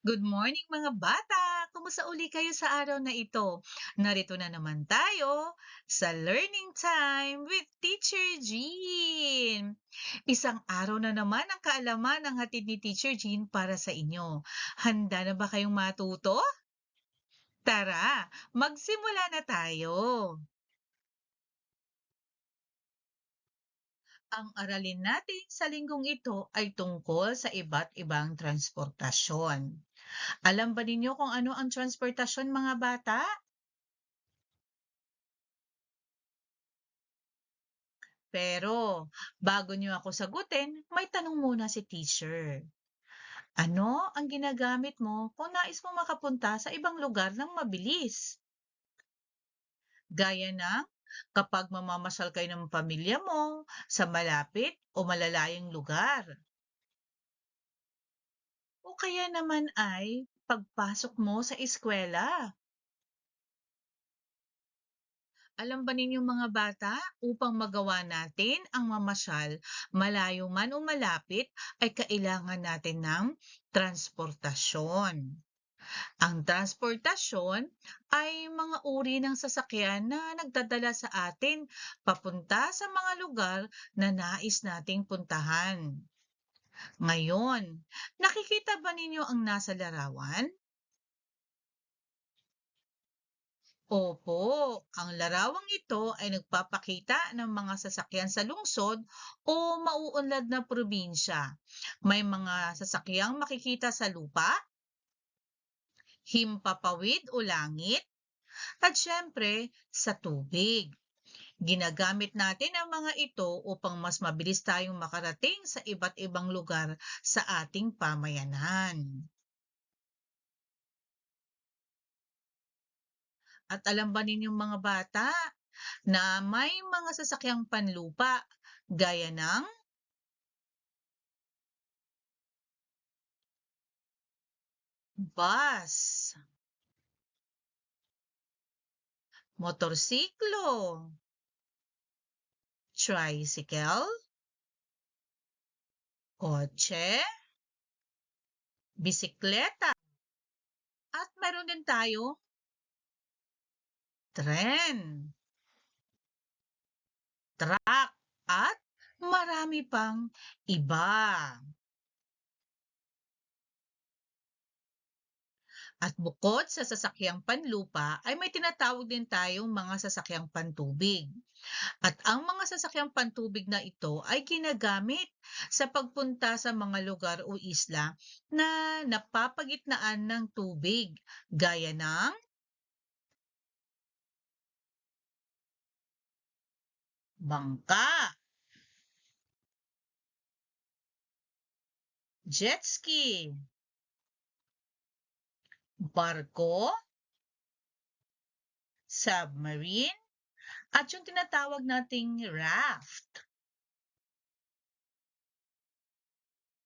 Good morning mga bata! Kumusta uli kayo sa araw na ito? Narito na naman tayo sa Learning Time with Teacher Jean. Isang araw na naman ang kaalaman ng hatid ni Teacher Jean para sa inyo. Handa na ba kayong matuto? Tara, magsimula na tayo. Ang aralin natin sa linggong ito ay tungkol sa iba't ibang transportasyon. Alam ba ninyo kung ano ang transportasyon mga bata? Pero bago niyo ako sagutin, may tanong muna si teacher. Ano ang ginagamit mo kung nais mo makapunta sa ibang lugar ng mabilis? Gaya ng kapag mamamasyal kayo ng pamilya mo sa malapit o malalayong lugar. O kaya naman ay pagpasok mo sa eskwela. Alam ba ninyo mga bata, upang magawa natin ang mamasyal, malayo man o malapit, ay kailangan natin ng transportasyon. Ang transportasyon ay mga uri ng sasakyan na nagdadala sa atin papunta sa mga lugar na nais nating puntahan. Ngayon, nakikita ba ninyo ang nasa larawan? Opo, ang larawang ito ay nagpapakita ng mga sasakyan sa lungsod o mauunlad na probinsya. May mga sasakyang makikita sa lupa, himpapawid o langit, at syempre sa tubig. Ginagamit natin ang mga ito upang mas mabilis tayong makarating sa iba't ibang lugar sa ating pamayanan. At alam ba ninyong mga bata na may mga sasakyang panlupa gaya ng bus, motorsiklo, tricycle, kotse, bisikleta, at meron din tayo tren, truck, at marami pang iba. At bukod sa sasakyang panlupa ay may tinatawag din tayong mga sasakyang pantubig. At ang mga sasakyang pantubig na ito ay ginagamit sa pagpunta sa mga lugar o isla na napapagitnaan ng tubig gaya ng bangka, jet ski, barko, submarine, at yung tinatawag nating raft.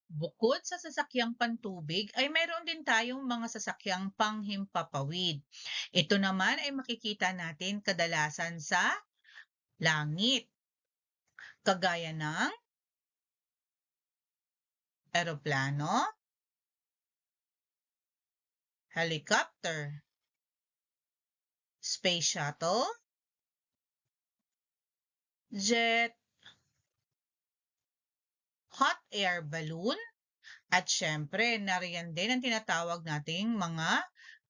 Bukod sa sasakyang pantubig, ay mayroon din tayong mga sasakyang panghimpapawid. Ito naman ay makikita natin kadalasan sa langit. Kagaya ng eroplano, helicopter, space shuttle, jet, hot air balloon, at syempre, nariyan din ang tinatawag nating mga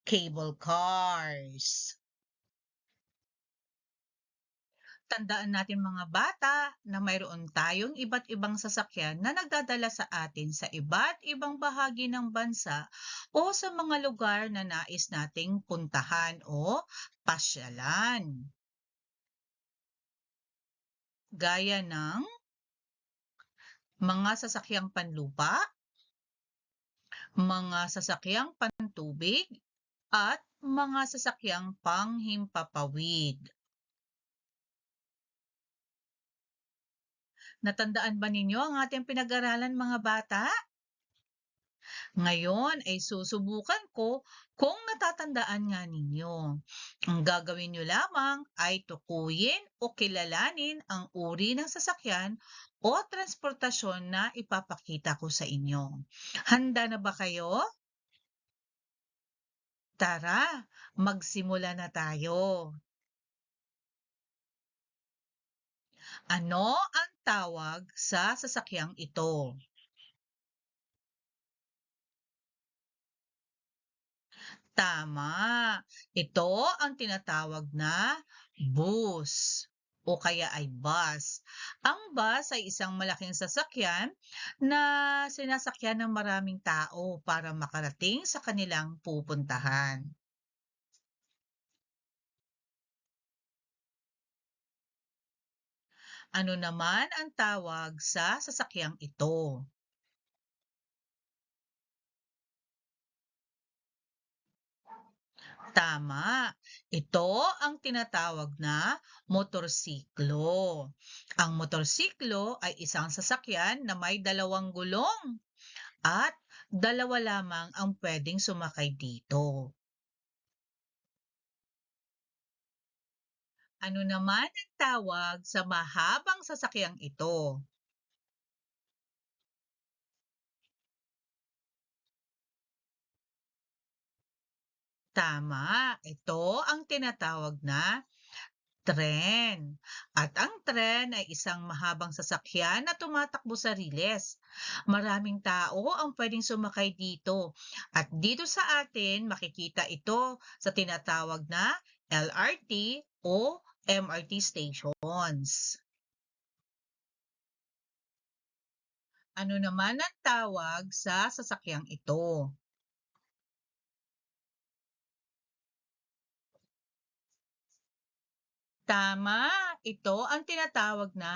cable cars. Tandaan natin mga bata na mayroon tayong iba't ibang sasakyan na nagdadala sa atin sa iba't ibang bahagi ng bansa o sa mga lugar na nais nating puntahan o pasyalan. Gaya ng mga sasakyang panlupa, mga sasakyang pantubig, at mga sasakyang panghimpapawid. Natandaan ba ninyo ang ating pinag-aralan mga bata? Ngayon ay susubukan ko kung natatandaan nga ninyo. Ang gagawin nyo lamang ay tukuyin o kilalanin ang uri ng sasakyan o transportasyon na ipapakita ko sa inyo. Handa na ba kayo? Tara, magsimula na tayo. Ano ang tawag sa sasakyang ito? Tama. Ito ang tinatawag na bus o kaya ay bus. Ang bus ay isang malaking sasakyan na sinasakyan ng maraming tao para makarating sa kanilang pupuntahan. Ano naman ang tawag sa sasakyang ito? Tama. Ito ang tinatawag na motorsiklo. Ang motorsiklo ay isang sasakyan na may dalawang gulong at dalawa lamang ang pwedeng sumakay dito. Ano naman ang tawag sa mahabang sasakyang ito? Tama, ito ang tinatawag na tren. At ang tren ay isang mahabang sasakyan na tumatakbo sa riles. Maraming tao ang pwedeng sumakay dito. At dito sa atin, makikita ito sa tinatawag na LRT o MRT stations. Ano naman ang tawag sa sasakyang ito? Tama, ito ang tinatawag na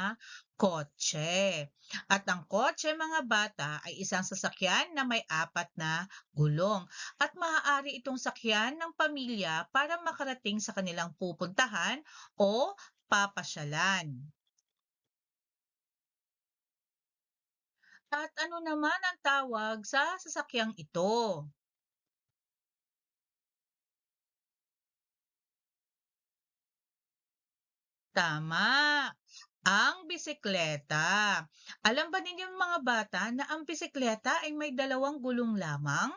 kotse. At ang kotse mga bata ay isang sasakyan na may apat na gulong at maaari itong sakyan ng pamilya para makarating sa kanilang pupuntahan o papasyalan. At ano naman ang tawag sa sasakyang ito? Tama, ang bisikleta. Alam ba ninyo mga bata na ang bisikleta ay may dalawang gulong lamang?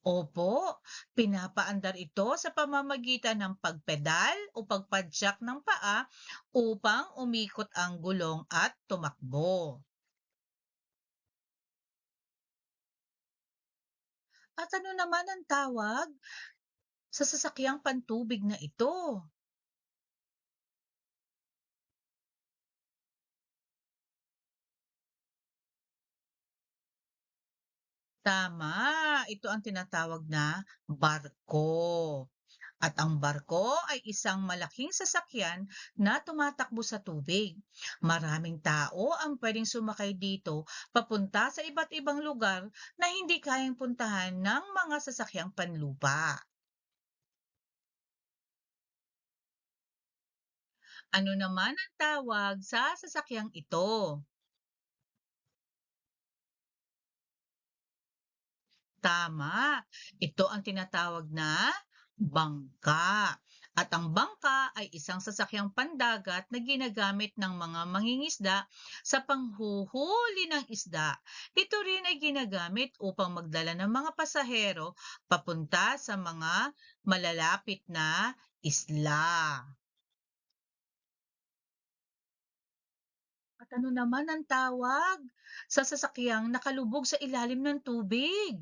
Opo, pinapaandar ito sa pamamagitan ng pagpedal o pagpadyak ng paa upang umikot ang gulong at tumakbo. At ano naman ang tawag sa sasakyang pantubig na ito? Tama, ito ang tinatawag na barko. At ang barko ay isang malaking sasakyan na tumatakbo sa tubig. Maraming tao ang pwedeng sumakay dito papunta sa iba't ibang lugar na hindi kayang puntahan ng mga sasakyang panlupa. Ano naman ang tawag sa sasakyang ito? Tama, ito ang tinatawag na bangka. At ang bangka ay isang sasakyang pandagat na ginagamit ng mga mangingisda sa panghuhuli ng isda. Ito rin ay ginagamit upang magdala ng mga pasahero papunta sa mga malalapit na isla. At ano naman ang tawag sa sasakyang nakalubog sa ilalim ng tubig?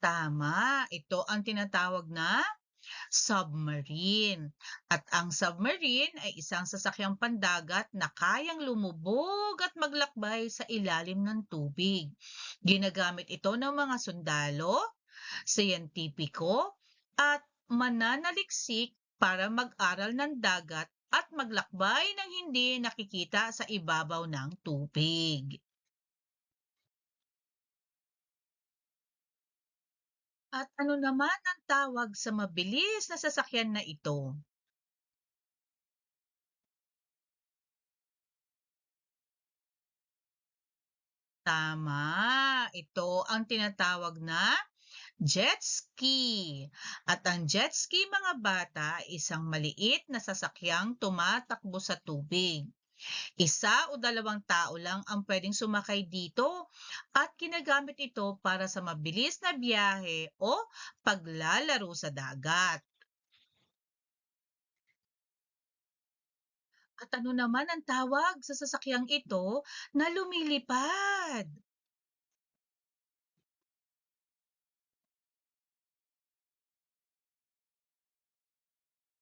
Tama, ito ang tinatawag na submarine. At ang submarine ay isang sasakyang pandagat na kayang lumubog at maglakbay sa ilalim ng tubig. Ginagamit ito ng mga sundalo, siyentipiko, at mananaliksik para mag-aral ng dagat at maglakbay ng hindi nakikita sa ibabaw ng tubig. At ano naman ang tawag sa mabilis na sasakyan na ito? Tama, ito ang tinatawag na jet ski. At ang jet ski mga bata isang maliit na sasakyang tumatakbo sa tubig. Isa o dalawang tao lang ang pwedeng sumakay dito at ginagamit ito para sa mabilis na biyahe o paglalaro sa dagat. At ano naman ang tawag sa sasakyang ito na lumilipad?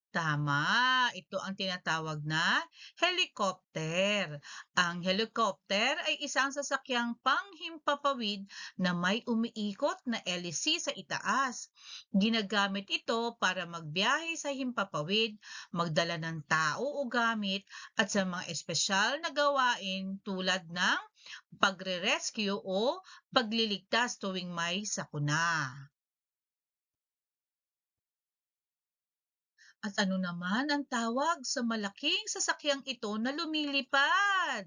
Tama, ito ang tinatawag na helicopter. Ang helicopter ay isang sasakyang panghimpapawid na may umiikot na LEC sa itaas. Ginagamit ito para magbiyahe sa himpapawid, magdala ng tao o gamit at sa mga espesyal na gawain tulad ng pagre-rescue o pagliligtas tuwing may sakuna. At ano naman ang tawag sa malaking sasakyang ito na lumilipad?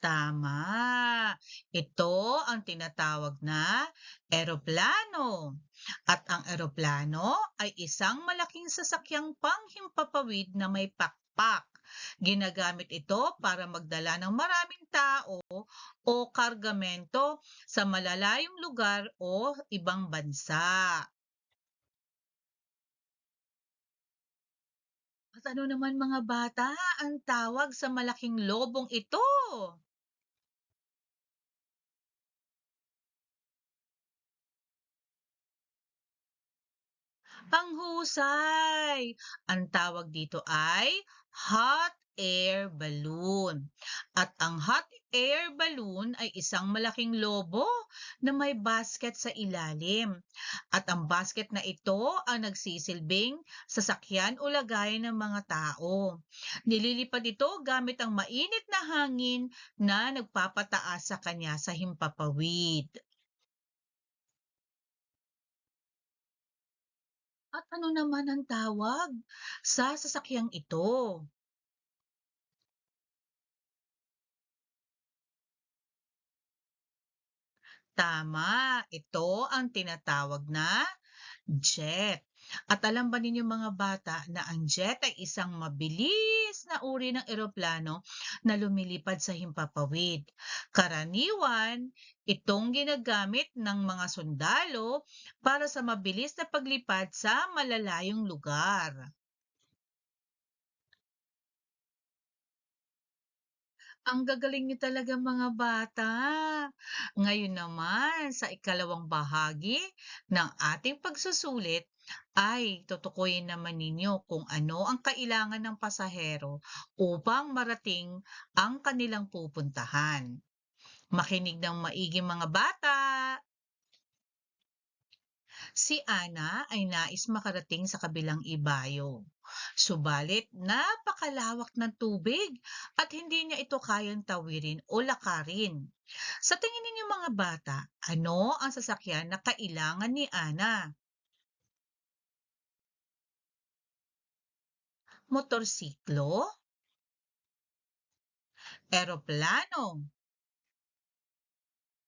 Tama. Ito ang tinatawag na eroplano. At ang eroplano ay isang malaking sasakyang panghimpapawid na may pakpak. Ginagamit ito para magdala ng maraming tao o kargamento sa malalayong lugar o ibang bansa. At ano naman mga bata ang tawag sa malaking lobong ito? Ang husay! Ang tawag dito ay hot air balloon. At ang hot air balloon ay isang malaking lobo na may basket sa ilalim. At ang basket na ito ang nagsisilbing sasakyan o lagayan ng mga tao. Nililipad ito gamit ang mainit na hangin na nagpapataas sa kanya sa himpapawid. At ano naman ang tawag sa sasakyang ito? Tama, ito ang tinatawag na jet. At alam ba ninyo mga bata na ang jet ay isang mabilis na uri ng eroplano na lumilipad sa himpapawid. Karaniwan, itong ginagamit ng mga sundalo para sa mabilis na paglipad sa malalayong lugar. Ang gagaling niyo talaga mga bata. Ngayon naman sa ikalawang bahagi ng ating pagsusulit ay tutukuyin naman ninyo kung ano ang kailangan ng pasahero upang marating ang kanilang pupuntahan. Makinig ng maigi mga bata. Si Ana ay nais makarating sa kabilang ibayo. Subalit napakalawak ng tubig at hindi niya ito kayang tawirin o lakarin. Sa tingin ninyo mga bata, ano ang sasakyan na kailangan ni Ana? Motorsiklo? Eroplano?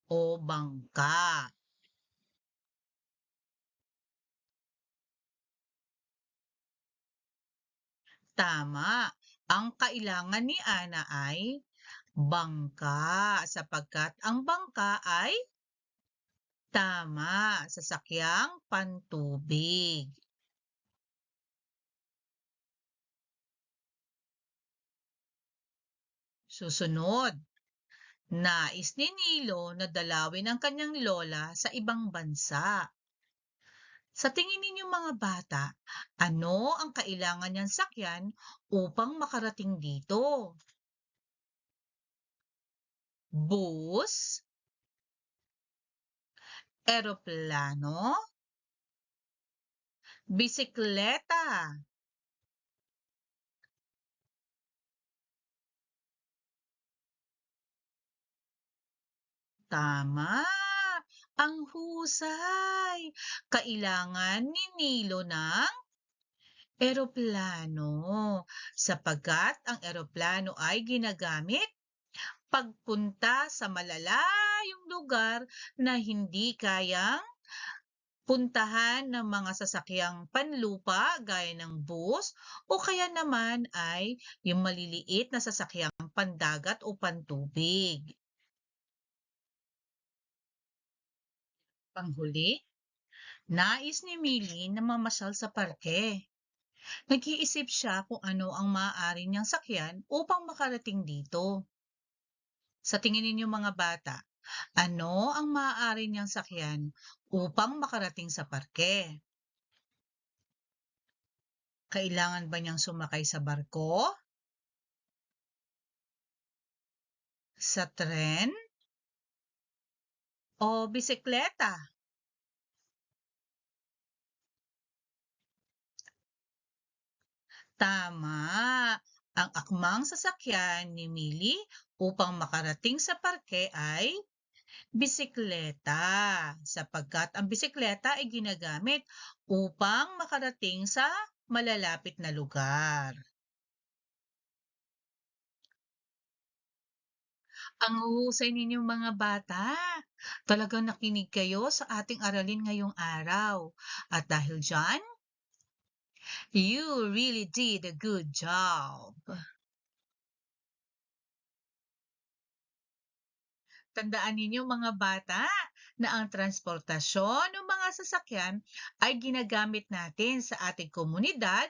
O bangka? Tama. Ang kailangan ni Ana ay bangka sapagkat ang bangka ay tama, sasakyang pantubig. Susunod, nais ni Nilo na dalawin ang kanyang lola sa ibang bansa. Sa tingin ninyo mga bata, ano ang kailangan niyang sakyan upang makarating dito? Bus? Eroplano? Bisikleta? Tama! Ang husay! Kailangan ni Nilo ng eroplano sapagkat ang eroplano ay ginagamit pagpunta sa malalayong lugar na hindi kayang puntahan ng mga sasakyang panlupa gaya ng bus o kaya naman ay yung maliliit na sasakyang pandagat o pantubig. Panghuli, nais ni Millie na mamasyal sa parke. Nag-iisip siya kung ano ang maaari niyang sakyan upang makarating dito. Sa tingin ninyo mga bata, ano ang maaari niyang sakyan upang makarating sa parke? Kailangan ba niyang sumakay sa barko? Sa tren? O bisikleta? Tama! Ang akmang sasakyan ni Millie upang makarating sa parke ay bisikleta sapagkat ang bisikleta ay ginagamit upang makarating sa malalapit na lugar. Ang huhusay ninyong mga bata. Talagang nakinig kayo sa ating aralin ngayong araw. At dahil dyan, you really did a good job. Tandaan ninyo mga bata na ang transportasyon ng mga sasakyan ay ginagamit natin sa ating komunidad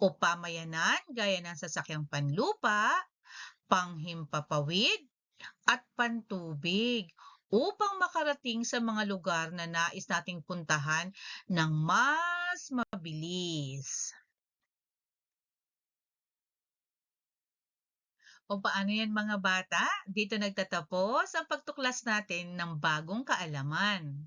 o pamayanan gaya ng sasakyang panlupa, panghimpapawid, at pantubig upang makarating sa mga lugar na nais nating puntahan ng mas mabilis. O paano yan mga bata? Dito nagtatapos ang pagtuklas natin ng bagong kaalaman.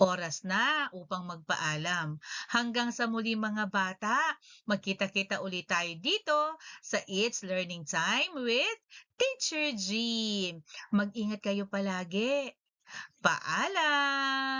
Oras na upang magpaalam. Hanggang sa muli mga bata, magkita-kita ulit tayo dito sa It's Learning Time with Teacher Jean. Mag-ingat kayo palagi. Paalam!